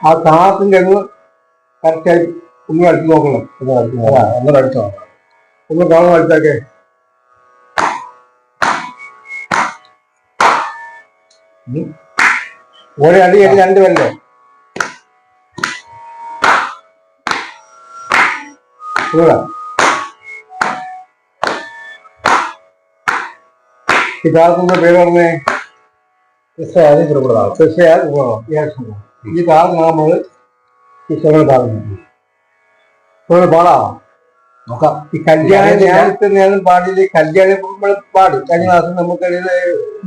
ആ താളത്തിന്റെ അങ്ങ് കറക്റ്റായി ഒന്ന് അടുത്ത് നോക്കണം. ഒന്ന് പഠിച്ചോ ഒന്ന് താളം കളിച്ചൊക്കെ ഒരേ അടി അടി രണ്ട് പേരല്ലേ ഇതാക്കുന്ന ഈ താളത്തിന്റെ പേര് പറഞ്ഞേ? ഉപയോഗം. Yes. ഈ താളം നമ്മൾ പാടുന്നു ഇപ്പോൾ പാടാം? നോക്കാം. ഈ കല്യാണ നേരത്തെ നേരം പാടിയില്ല? കല്യാണ പാടും. കഴിഞ്ഞ ദിവസം നമുക്കിടയിൽ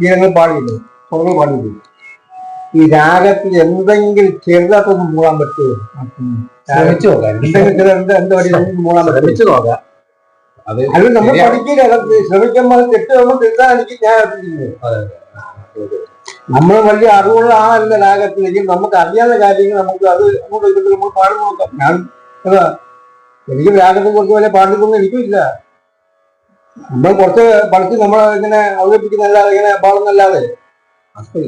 ഗീതങ്ങൾ പാടിയില്ലേ? സ്വങ്ങൾ പാടിയില്ലേ? ഈ രാഗത്തിൽ എന്തെങ്കിലും ചെറുതായിട്ടൊന്ന് മൂടാൻ പറ്റുമോ? ശ്രമിച്ചു നോക്കാം. എന്തെങ്കിലും എന്ത് എന്ത് മൂടാൻ പറ്റും ശ്രമിച്ചു നോക്കാം. അത് നമ്മൾ പഠിക്കില്ല. ശ്രമിക്കുമ്പോൾ തെറ്റ് നമ്മൾ തിരുത്താൻ എനിക്ക് ഞാൻ നമ്മൾ വലിയ അറിവുള്ള ആളല്ല രാഗത്തിലേക്ക് നമുക്ക് അറിയാവുന്ന കാര്യങ്ങൾ നമുക്ക് അത് അങ്ങോട്ട് നമ്മൾ പാടി നോക്കാം. ഞാൻ അതാ എനിക്ക് രാഗത്തെ കുറിച്ച് വലിയ പാടിക്കൊന്നും എനിക്കില്ല. നമ്മൾ കുറച്ച് പഠിച്ച് നമ്മൾ ഇങ്ങനെ അവതരിപ്പിക്കുന്നല്ലാതെ ഇങ്ങനെ പാടുന്നല്ലാതെ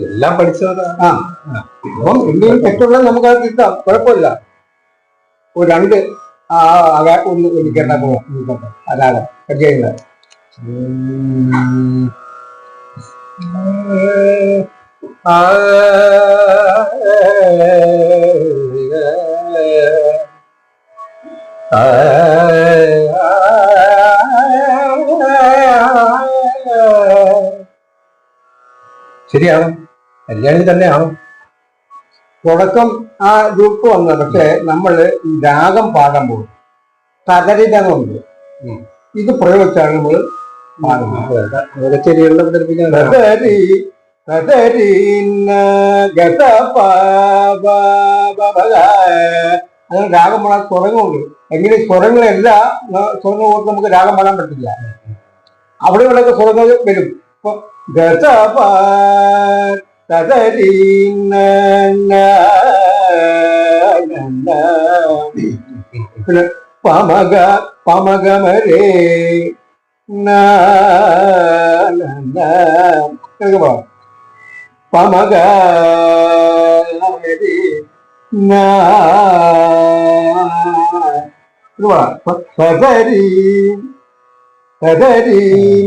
എല്ലാം പഠിച്ചത് ആ അപ്പം എന്തെങ്കിലും തെറ്റുള്ള നമുക്ക് അത് തിരുത്താം കുഴപ്പമില്ല. ഒരു രണ്ട് ആ ഒന്ന് ഒന്ന് കേട്ടാ പോകാം അല്ലാതെ കല്യാണില്ല ശരിയാണ്? കല്യാണി തന്നെയാണ്? തുടക്കം ആ ഗ്രൂപ്പ് വന്നത് പക്ഷെ നമ്മൾ രാഗം പാടുമ്പോൾ തകരിതമുണ്ട് ഇത് പ്രയോഗിച്ചാണ് നമ്മൾ പാടുന്നത്. മികച്ചെടികളിൽ അവതരിപ്പിക്കാൻ അങ്ങനെ രാഗം പാടാൻ സ്വരങ്ങളുണ്ട് എങ്ങനെ സ്വരങ്ങളല്ല സ്വരങ്ങൾ ഓർത്ത് നമുക്ക് രാഗം പാടാൻ പറ്റില്ല. അവിടെ ഇവിടെയൊക്കെ സ്വരങ്ങൾ വരും. ഇപ്പൊ ഗത പ തതരീന്ന ന ന ന. പിന്നെ പമഗ പമഗമരേ ന ന ന. ഇതൊക്കെ പാടാം. പമഗ മരി ന ഇത് പാടാം. പ- സദരി സദരി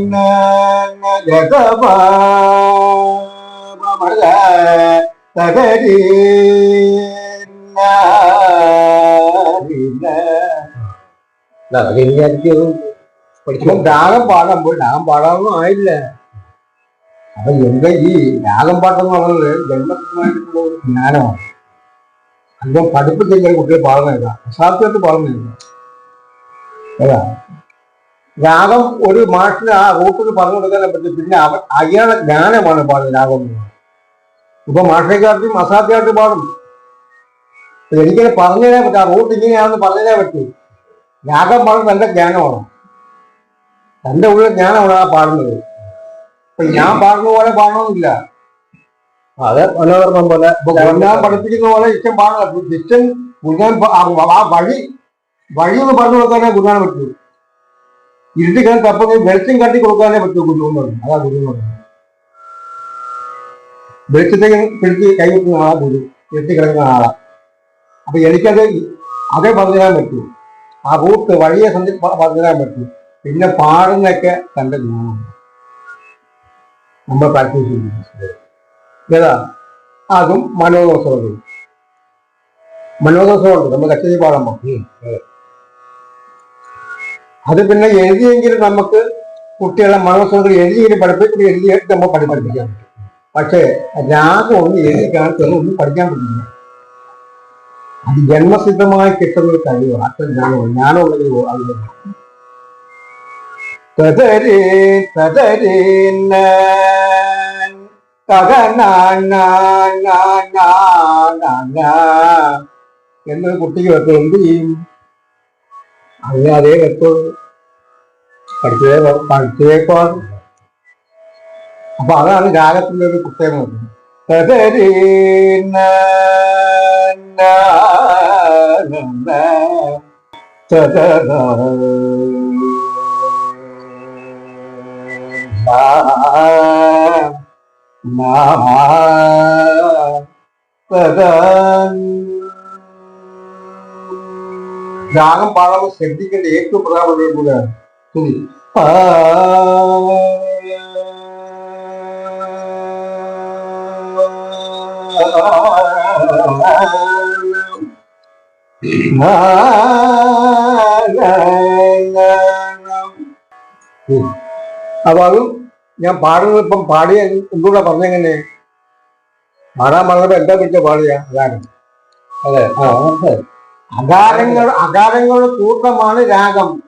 ന ന ഗ ഗ പ പമഗ സദരി എനിക്ക് ഇപ്പം രാഗം പാടുമ്പോൾ രാഗം പാടാനൊന്നും ആയില്ല. അപ്പൊ എന്താ ഈ രാഗം പാട്ടെന്ന് പറഞ്ഞത് ജന്മത്തിനായിട്ടുള്ള ഒരു ജ്ഞാനമാണ്. അല്പം പഠിപ്പിച്ചെങ്കിൽ കുട്ടികൾ പാടുന്നില്ല. അസാധ്യമായിട്ട് പാടുന്നില്ല. അതാ. രാഗം ഒരു മാഷിന് ആ റൂട്ടിൽ പറഞ്ഞു കൊടുക്കാനെ പറ്റും പിന്നെ അവൻ അയാളെ ജ്ഞാനമാണ് പാടുന്നത് രാഗം പറയുന്നത്. ഇപ്പൊ മാഷിനെക്കാട്ടും അസാധ്യമായിട്ട് പാടും. എനിക്കത് പറഞ്ഞുതരാൻ പറ്റും ആ റൂട്ട് ഇങ്ങനെയാണെന്ന് പറഞ്ഞുതരാൻ പറ്റൂ രാഗം പാടുന്നത് എന്റെ ജ്ഞാനമാണ്. തന്റെ ഉള്ളിൽ ജ്ഞാനമാണ് ആ പാടുന്നത്. ഞാൻ പാടുന്ന പോലെ പാടണമെന്നില്ല അതെ മനോഹർമ്മം പോലെ ഞാൻ പഠിപ്പിക്കുന്ന പോലെ ഇഷ്ടം പാടില്ല ഇഷ്ടം ഗുരുനാഥൻ ആ- വഴി വഴി ഒന്ന് പറഞ്ഞു കൊടുക്കാനേ ഗുരുനാഥൻ പറ്റൂ. ഇരുട്ടി കിടന്ന് തപ്പുന്ന വെളിച്ചം കാട്ടി കൊടുക്കാനേ പറ്റൂ ഗുരു എന്ന് പറഞ്ഞു. അതാ ഗുരു എന്ന് പറഞ്ഞു വെളിച്ചത്തേക്ക് പിടിച്ച് കൈവെക്കുന്ന ആളാ ഗുരു. ഇരുട്ടി കിടക്കുന്ന ആളാ. അപ്പൊ എനിക്കത് അതേ പറഞ്ഞു തരാൻ പറ്റൂ. ആ റൂട്ട് വഴിയെ സന്ധി പറഞ്ഞു തരാൻ പറ്റൂ. പിന്നെ പാടുന്നൊക്കെ തന്റെ ജ്ഞാനം നമ്മൾ പ്രാക്ടീസ് ചെയ്യുന്നു ഏതാ? അതും മനോദോഷമുണ്ട് മനോദോഷമുണ്ട്. നമ്മൾ കച്ചേരി പാടുമ്പോൾ അത് പിന്നെ എഴുതിയെങ്കിലും നമുക്ക് കുട്ടികളെ മനോദോഷങ്ങൾ എഴുതിയെങ്കിലും പഠിപ്പിച്ച് എഴുതിയിട്ട് നമ്മൾ പഠിപ്പിക്കാം പക്ഷേ രാഗം ഒന്ന് എഴുതി കാണിച്ചാൽ ഒന്നും പഠിക്കാൻ പറ്റില്ല. അത് ജന്മസിദ്ധമായി കിട്ടുന്ന ഒരു കഴിവ് അത്ര ജ്ഞാനമാണ് ഞാനോ അത് തതരേ തതരേ എന്നൊരു കുട്ടിക്ക് വെക്കും. എന്ത് ചെയ്യും? അതിന് അതേ വെക്കുള്ളൂ പഠിച്ചതേ പഠിച്ചേക്കോ അപ്പൊ അതാണ് രാഗത്തിന്റെ ഒരു പ്രത്യേകത തതരീ ന ന ന. തതര രാഗം പാടാൻ ശ്രദ്ധിക്കേണ്ട ഏറ്റവും പ്രധാനപ്പെട്ട കൂടെയാണ് തുണി. അപ്പൊ അതും ഞാൻ പാടുന്നത് ഇപ്പം പാടിയ എന്തുകൂടെ പറഞ്ഞെങ്ങനെ പാടാൻ പറഞ്ഞപ്പോ എന്താ പിടിച്ച പാടിയ? അകാരം. അതെ. ആ. അകാരങ്ങൾ അകാരങ്ങളുടെ കൂട്ടമാണ് രാഗം.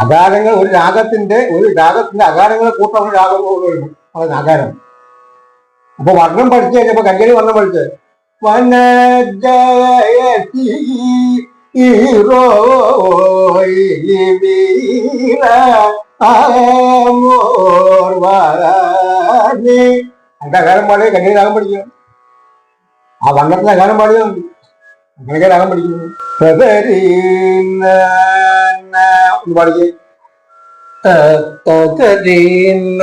അകാരങ്ങൾ ഒരു രാഗത്തിന്റെ ഒരു രാഗത്തിന്റെ അകാരങ്ങൾ കൂട്ടമാണ് രാഗം പറയുന്നത്. അകാരം. അപ്പൊ വർണം പഠിച്ചു കഴിഞ്ഞപ്പോ കങ്കരി വർണം പഠിച്ച്. വനജയതി ഈറോയി വീര ആമോർവാനി. അതിന്റെ അകാരം പാടിയ കല്യാണി രാഗം പഠിക്കുക ആ വണ്ണത്തിന്റെ ഗാനം പാടിയാൽ മതി അങ്ങനെയൊക്കെ രാഗം പഠിക്കുന്നു. ഒന്ന് പാടിക്കേ. തകരീന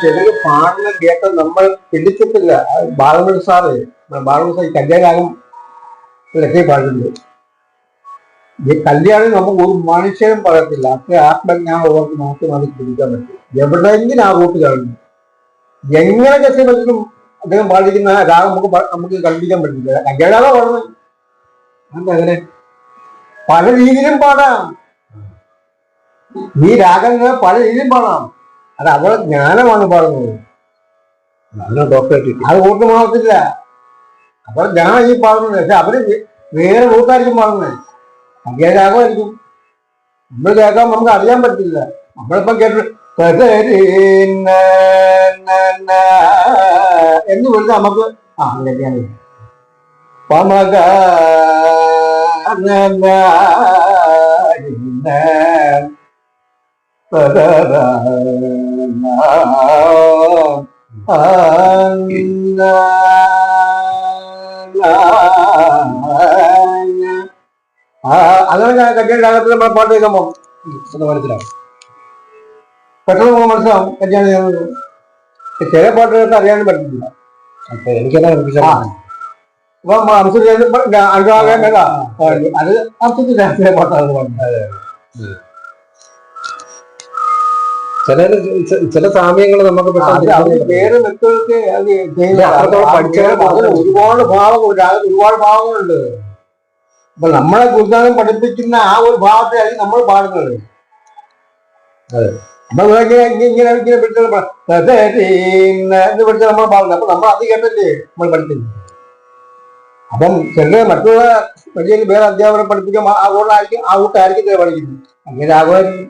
ചിലര് പാടുന്ന കേട്ട നമ്മൾ പിടിച്ചിട്ടില്ല ബാലമണി സാറ് ബാലമണി സാർ ഈ കല്യാണം ഇതൊക്കെ പാടുന്നുണ്ട് ഈ കല്യാണം നമുക്ക് ഒരു മനുഷ്യനും പറയത്തില്ല. അത്ര ആത്മജ്ഞാനമുള്ളവർക്ക് മാത്രം അത് പിടിക്കാൻ പറ്റും. എവിടെയെങ്കിലും ആ റൂട്ട് കാണുന്നു എങ്ങനെ പറ്റും അദ്ദേഹം പാടിക്കുന്ന രാഗം നമുക്ക് നമുക്ക് കണ്ടിരിക്കാൻ പറ്റില്ല. കല്യാണം പാടുന്നത്. അങ്ങനെ? പല രീതിയിലും പാടാം. ഈ രാഗങ്ങൾ പല രീതിയിലും പാടാം. അത് അവളെ ജ്ഞാനമാണ് പാടുന്നത്. അത് കൂട്ടു മാറത്തില്ല. അപ്പോൾ ഞാൻ ഈ പാടുന്നത്. പക്ഷെ അവർ വേറെ കൂട്ടായിരിക്കും പാടുന്നത്. സംഖ്യ രാഗമായിരിക്കും. നമ്മൾ കേൾക്കാൻ നമുക്ക് അറിയാൻ പറ്റില്ല. നമ്മളിപ്പം കേട്ടിട്ട് എന്ന് വിളിച്ചാൽ നമുക്ക് ആ അങ്ങനെയാണ് പമക പദര അങ്ങനെ കല്യാണത്തിൽ നമ്മൾ പാട്ട് കേൾക്കുമ്പോൾ മനസ്സിലാവും. പെട്ടെന്ന് നമുക്ക് മനസ്സിലാവും കല്യാണം ചെയ്യുന്നത് ചില പാട്ടുകൾക്ക് അറിയാനും പറ്റില്ല അപ്പൊ. പഠിപ്പിച്ചാൽ അപ്പൊ അനുരാഗം വേണ്ട അത് അർത്ഥത്തിൽ പാട്ടാണ് പാടുന്നത് ചില ചില സാമ്യങ്ങൾ നമുക്ക് ഒരുപാട് ഭാവം ഒരുപാട് ഭാവങ്ങളുണ്ട് അപ്പൊ നമ്മളെ ഗുരുനാഥൻ പഠിപ്പിക്കുന്ന ആ ഒരു ഭാവത്തിലായിരിക്കും നമ്മൾ പാടുന്നത് അതെ. നമ്മൾ ഇങ്ങനെ ഇങ്ങനെ ഇങ്ങനെ നമ്മൾ പാടുന്നത് അപ്പൊ നമ്മൾ അത് കേട്ടല്ലേ നമ്മൾ പഠിക്കുന്നത് അപ്പം ചെറിയ മറ്റുള്ള വലിയ വേറെ അധ്യാപകരെ പഠിപ്പിക്കാൻ ആ കൂട്ടായിരിക്കും ആ കൂട്ടായിരിക്കും പഠിക്കുന്നത് അങ്ങനെ ആകുമായിരിക്കും